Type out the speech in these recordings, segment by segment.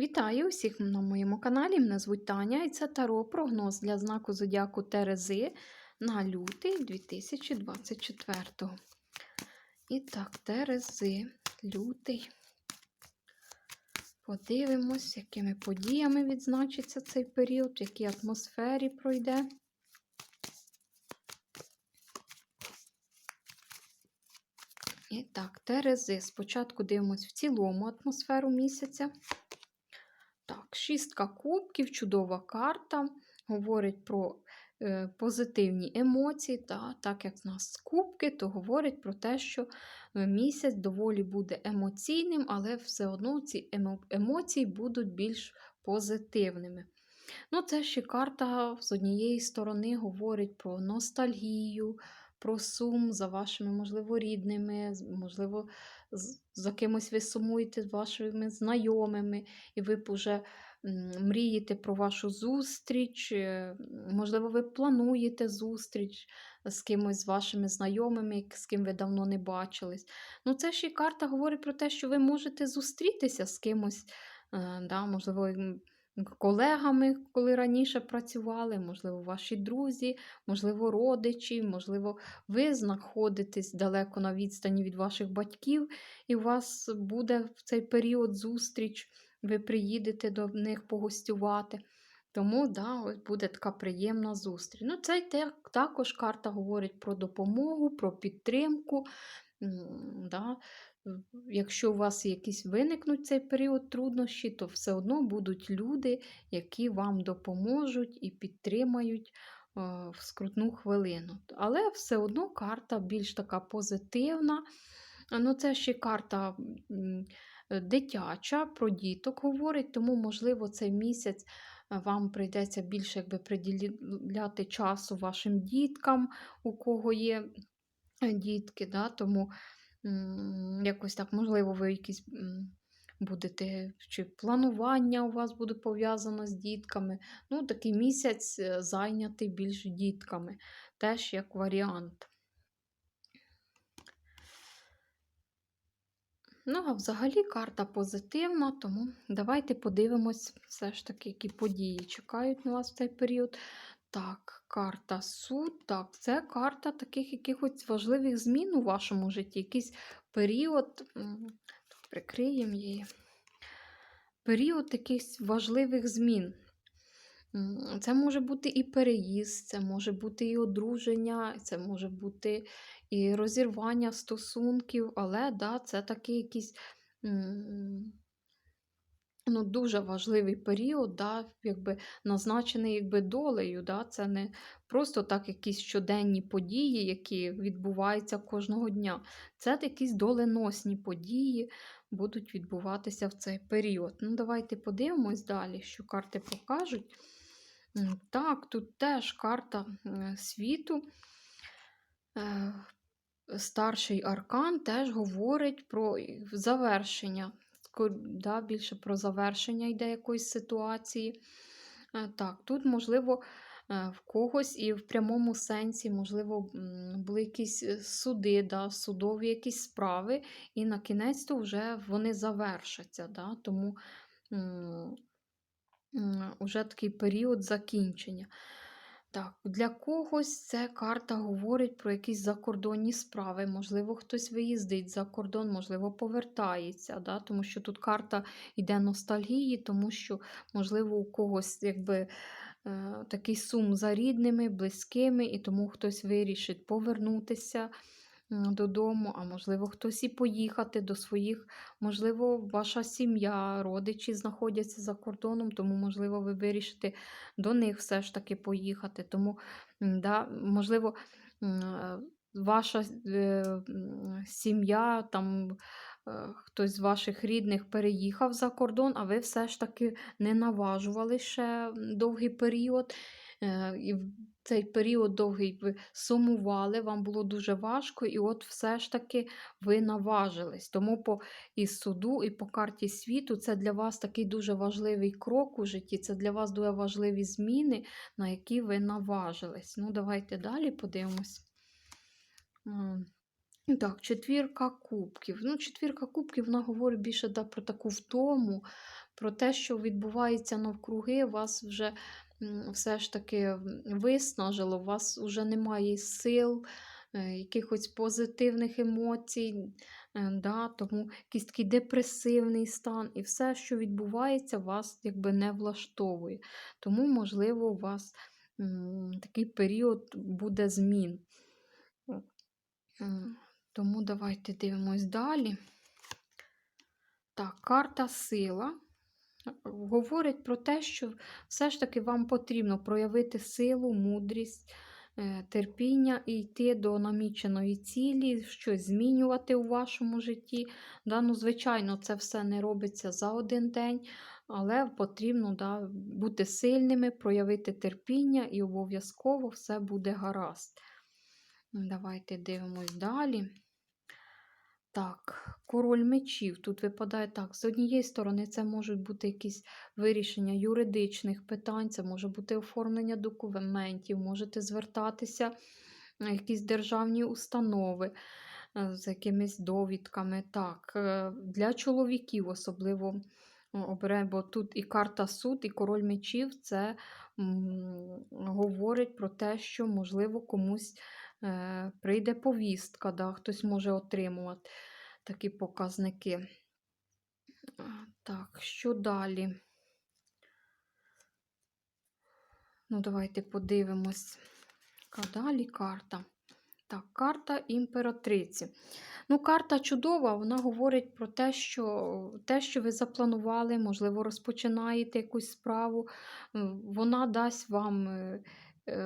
Вітаю усіх на моєму каналі. Мене звуть Таня і це Таро прогноз для знаку Зодіаку Терези на лютий 2024. І так, Терези, лютий. Подивимось, якими подіями відзначиться цей період, в якій атмосфері пройде. І так, Терези. Спочатку дивимось в цілому атмосферу місяця. Так, шістка кубків, чудова карта. Говорить про е, позитивні емоції. Та, Так як в нас кубки, то говорить про те, що е, місяць доволі буде емоційним, але все одно ці емоції будуть більш позитивними. Ну, Це ще карта з однієї сторони говорить про ностальгію, про сум за вашими, можливо, рідними, можливо, за кимось ви сумуєте з вашими знайомими, і ви б уже мрієте про вашу зустріч, е, можливо, ви плануєте зустріч з кимось з вашими знайомими, з ким ви давно не бачились. Ну, Це ще й карта говорить про те, що ви можете зустрітися з кимось, е, да, можливо, колегами, коли раніше працювали, можливо, ваші друзі, можливо, родичі, можливо, ви знаходитесь далеко на відстані від ваших батьків, і у вас буде в цей період зустріч, ви приїдете до них погостювати. Тому да, буде така приємна зустріч. Ну, Це також карта говорить про допомогу, про підтримку. Да. Якщо у вас якісь виникнуть цей період труднощі, то все одно будуть люди, які вам допоможуть і підтримають в скрутну хвилину. Але все одно карта більш така позитивна. Ну, Це ще карта дитяча, про діток говорить, тому, можливо, цей місяць вам прийдеться більше якби, приділяти часу вашим діткам, у кого є е, дітки. Да? Тому якось так, можливо, ви якісь будете, чи планування у вас буде пов'язано з дітками. Ну, такий місяць е, зайнятий більш дітками, теж як варіант. Ну, а взагалі карта позитивна, тому давайте подивимось, все ж таки, які події чекають на вас в цей період. Так, карта суд. Так, це карта таких якихось важливих змін у вашому житті. Якийсь період, тут прикриємо її, період якихось важливих змін. Це може бути і переїзд, це може бути і одруження, це може бути і розірвання стосунків, але да, це такий якийсь ну, дуже важливий період, да, якби назначений якби долею. Да, Це не просто так якісь щоденні події, які відбуваються кожного дня. Це якісь доленосні події будуть відбуватися в цей період. Ну, Давайте подивимось далі, що карти покажуть. Так, тут теж карта світу. Е, старший аркан теж говорить про завершення да, більше про завершення йде якоїсь ситуації. Е, так, тут, можливо, е, в когось і в прямому сенсі, можливо, були якісь е, суди, да, судові якісь справи, і на кінець то вже вони завершаться. Да, Тому вже такий період закінчення. Так, для когось ця карта говорить про якісь закордонні справи. Можливо, хтось виїздить за кордон, можливо, повертається. да? Тому що тут карта йде ностальгії, тому що, можливо, у когось якби е, такий сум за рідними, близькими, і тому хтось вирішить повернутися додому, а можливо, хтось і поїхати до своїх, можливо, ваша сім'я, родичі знаходяться за кордоном, тому, можливо, ви вирішите до них все ж таки поїхати. Тому, да, можливо, ваша е, сім'я, там е, хтось з ваших рідних переїхав за кордон, а ви все ж таки не наважували ще довгий період. Е, і в цей період довгий ви сумували, вам було дуже важко, і от все ж таки ви наважились. Тому по і суду, і по карті світу це для вас такий дуже важливий крок у житті, це для вас дуже важливі зміни, на які ви наважились. Ну, давайте далі подивимось. Так, четвірка кубків. Ну, Четвірка кубків вона говорить більше да, про таку втому, про те, що відбувається навкруги, вас вже все ж таки виснажило, у вас вже немає сил, е, якихось позитивних емоцій, е, да, тому якийсь такий депресивний стан, і все, що відбувається, вас якби не влаштовує. Тому, можливо, у вас такий період буде змін. Тому давайте дивимось далі. Так, карта сила говорить про те, що все ж таки вам потрібно проявити силу, мудрість, е, терпіння і йти до наміченої цілі, щось змінювати у вашому житті. Да, ну, звичайно, це все не робиться за один день, але потрібно да, бути сильними, проявити терпіння і обов'язково все буде гаразд. Давайте дивимось далі. Так, король мечів. Тут випадає так. З однієї сторони, це можуть бути якісь вирішення юридичних питань, це може бути оформлення документів, можете звертатися на якісь державні установи е, з якимись довідками. Так, е, для чоловіків особливо оберемо, бо тут і карта суд, і король мечів це говорить про те, що, можливо, комусь е, прийде повістка, да, хтось може отримувати такі показники. Так, що далі? Ну, давайте подивимось. Яка далі карта? Так, карта імператриці. Ну, карта чудова, вона говорить про те, що те, що ви запланували, можливо, розпочинаєте якусь справу, вона дасть вам е, е,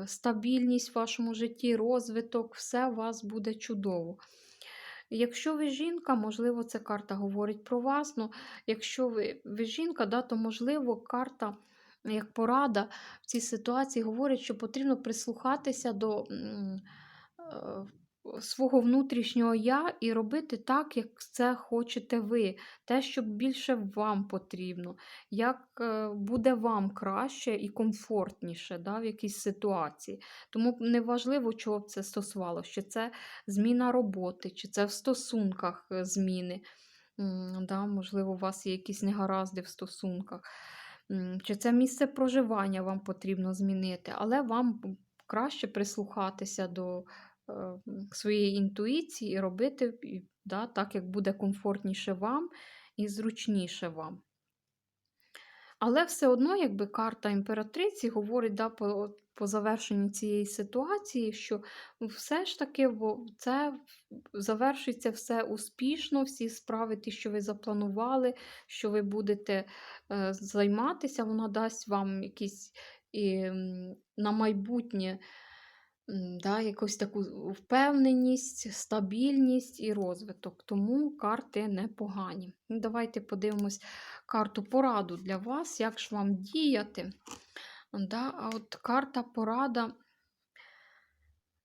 стабільність в вашому житті, розвиток, все у вас буде чудово. Якщо ви жінка, можливо, ця карта говорить про вас. Ну, якщо ви, ви жінка, да, то можливо карта як порада в цій ситуації говорить, що потрібно прислухатися до е, свого внутрішнього я і робити так, як це хочете ви. Те, що більше вам потрібно, як е, буде вам краще і комфортніше да, в якійсь ситуації. Тому неважливо, чого б це стосувалося, чи це зміна роботи, чи це в стосунках е, зміни. Да, можливо, у вас є якісь негаразди в стосунках. Чи це місце проживання вам потрібно змінити, але вам краще прислухатися до своєї інтуїції і робити да, так, як буде комфортніше вам і зручніше вам. Але все одно, якби карта імператриці говорить да, по, по завершенню цієї ситуації, що все ж таки це завершиться все успішно, всі справи, ті, що ви запланували, що ви будете е, займатися, вона дасть вам якісь і, на майбутнє да, якусь таку впевненість, стабільність і розвиток. Тому карти непогані. Ну, Давайте подивимось карту пораду для вас, як ж вам діяти. Да, А от карта порада.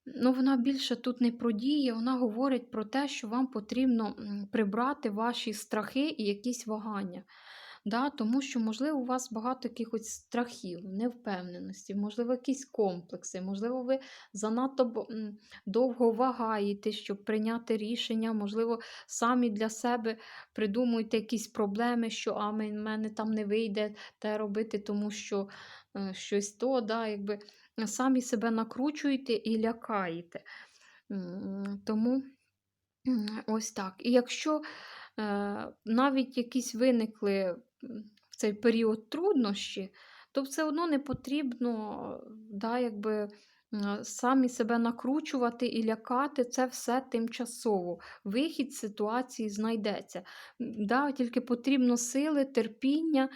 Ну, вона більше тут не про дії, вона говорить про те, що вам потрібно прибрати ваші страхи і якісь вагання. Да? Тому що, можливо, у вас багато якихось страхів, невпевненості, можливо, якісь комплекси, можливо, ви занадто довго вагаєте, щоб прийняти рішення, можливо, самі для себе придумуєте якісь проблеми, що а в мене там не вийде те робити, тому що е, щось то, да, якби самі себе накручуєте і лякаєте. Тому ось так. І якщо е, навіть якісь виникли в цей період труднощі, то все одно не потрібно да, якби, самі себе накручувати і лякати. Це все тимчасово. Вихід з ситуації знайдеться. Да, тільки потрібно сили, терпіння.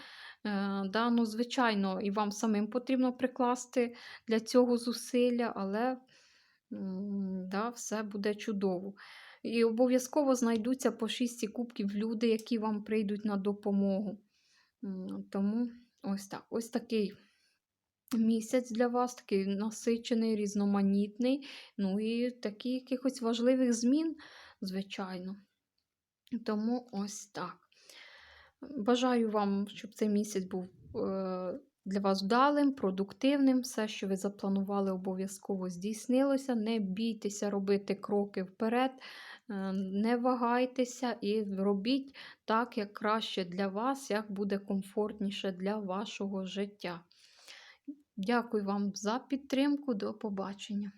Е, да, ну, звичайно, і вам самим потрібно прикласти для цього зусилля, але да, все буде чудово. І обов'язково знайдуться по шісті кубків люди, які вам прийдуть на допомогу. Тому ось так. Ось такий місяць для вас, такий насичений, різноманітний. Ну і такі якихось важливих змін, звичайно. Тому ось так. Бажаю вам, щоб цей місяць був е, для вас вдалим, продуктивним. Все, що ви запланували, обов'язково здійснилося. Не бійтеся робити кроки вперед, е, не вагайтеся і робіть так, як краще для вас, як буде комфортніше для вашого життя. Дякую вам за підтримку. До побачення!